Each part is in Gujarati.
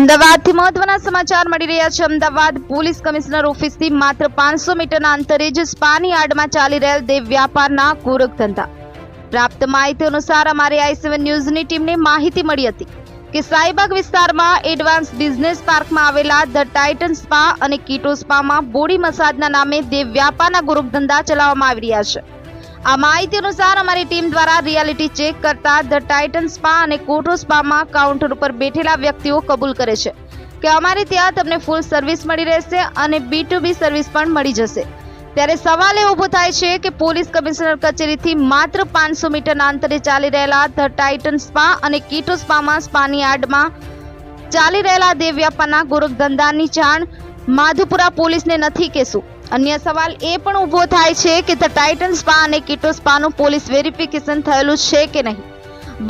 અમદાવાદથી મહત્વના સમાચાર મળી રહ્યા છે. અમદાવાદ પોલીસ કમિશનર ઓફિસથી માત્ર પાંચસો મીટરના અંતરે જ સ્પાની યાર્ડમાં ચાલી રહેલ દેવ વ્યાપારના કુરક ધંધા. પ્રાપ્ત માહિતી અનુસાર અમારી આઈ સેવન ન્યૂઝની ટીમને માહિતી મળી હતી કે સાઈબાગ વિસ્તારમાં એડવાન્સ બિઝનેસ પાર્કમાં આવેલા ધ ટાઇટન સ્પા અને કીટો સ્પામાં બોડી મસાજના નામે દેવ વ્યાપારના ગોરખ ધંધા ચલાવવામાં આવી રહ્યા છે. આ માહિતી અનુસાર અમારી ટીમ દ્વારા રિયાલિટી ચેક કરતા ધ ટાઇટન સ્પા અને કોટો સ્પામાં કાઉન્ટર ઉપર બેઠેલા વ્યક્તિઓ કબૂલ કરે છે કે અમારે ત્યાં તમને ફૂલ સર્વિસ મળી રહેશે અને બી ટુ બી સર્વિસ પણ મળી જશે. ત્યારે સવાલ એ ઊભો થાય છે કે પોલીસ કમિશનર કચેરીથી માત્ર પાંચસો મીટરના અંતરે ચાલી રહેલા ધ ટાઇટન સ્પા અને કીટો સ્પામાં સ્પાની આડમાં ચાલી રહેલા દેવ વ્યાપારના ગોરખ ધંધાની જાણ માધુપુરા પોલીસને નથી કે શું અન્ય સવાલ એ પણ ઊભો થાય છે કે ધ ટાઇટન સ્પા અને કિટો સ્પાનું પોલીસ વેરિફિકેશન થયેલું છે કે નહીં?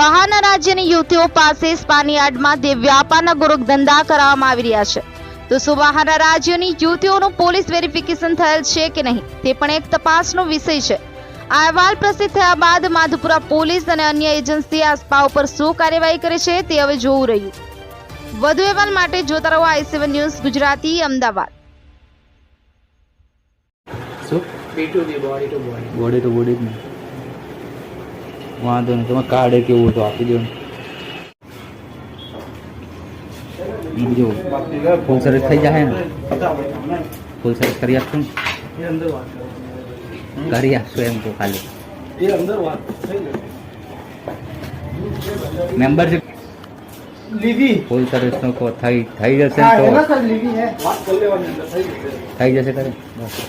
બહારના રાજ્યની યુવતીઓ પાસે સ્પાની આડમાં તે વ્યાપારના ગુરુક ધંધા કરાવવામાં આવી રહ્યા છે. તો શું બહારના રાજ્યોની યુવતીઓનું પોલીસ વેરિફિકેશન થયેલ છે કે નહીં? તે પણ એક તપાસનો વિષય છે. આ અહેવાલ પ્રસિદ્ધ થયા બાદ માધુપુરા પોલીસ અને અન્ય એજન્સી આ સ્પા ઉપર શું કાર્યવાહી કરે છે તે હવે જોવું રહ્યું. વધુ અહેવાલ માટે જોતા રહો I seven news Gujarati Ahmedabad. B to B body to body body તો બોડી જ ને વાંધો નહીં તમે કાર્ડ એ કેવું તો આપી દો ને જો ફૂલ સર્વિસ થઈ જાય ને ફૂલ સર્વિસ કરી આપશો ને એ અંદર વાત કરો. કરી આપશો એમ તો ખાલી એ અંદર વાત થઈ ગઈ. મેમ્બરશીપ લીધી ફૂલ સર્વિસનો કહો થઈ થઈ જશે હા ને એના તો સર લીધી હે વાત કરી લેવાની અંદર થઈ જશે થઈ જશે કરે બસ